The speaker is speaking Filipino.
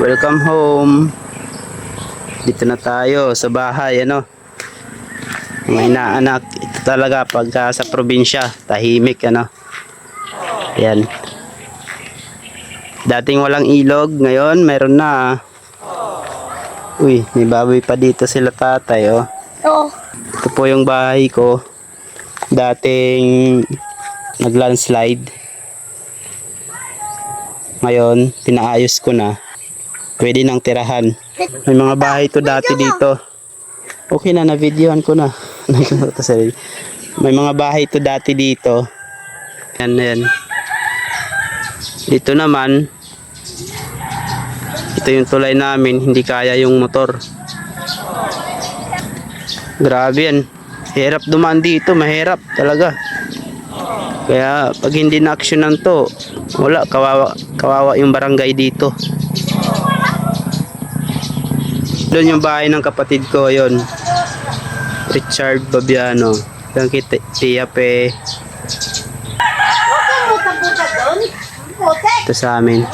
Welcome home. Dito na tayo sa bahay, ano. Mga inaanak, ito talaga pagka sa probinsya, tahimik, ano. Yan. Dating walang ilog, ngayon meron na. Uy, may baboy pa dito sila tatay, oh. Oo. Ito po yung bahay ko. Dating nag-landslide. Ngayon, pinaayos ko na. Pwede nang tirahan. May mga bahay to dati dito. Okay na, na-videohan ko na. May mga bahay to dati dito. Yan, yan. Dito naman, ito yung tulay namin, hindi kaya yung motor. Grabe yan. Hirap dumaan dito, mahirap talaga. Kaya pag hindi na aksyonan to, wala, kawawa, kawawa yung barangay dito. Doon yung bahay ng kapatid ko, yon Richard Babiano. Yung kita, Tia Pe, ito sa amin.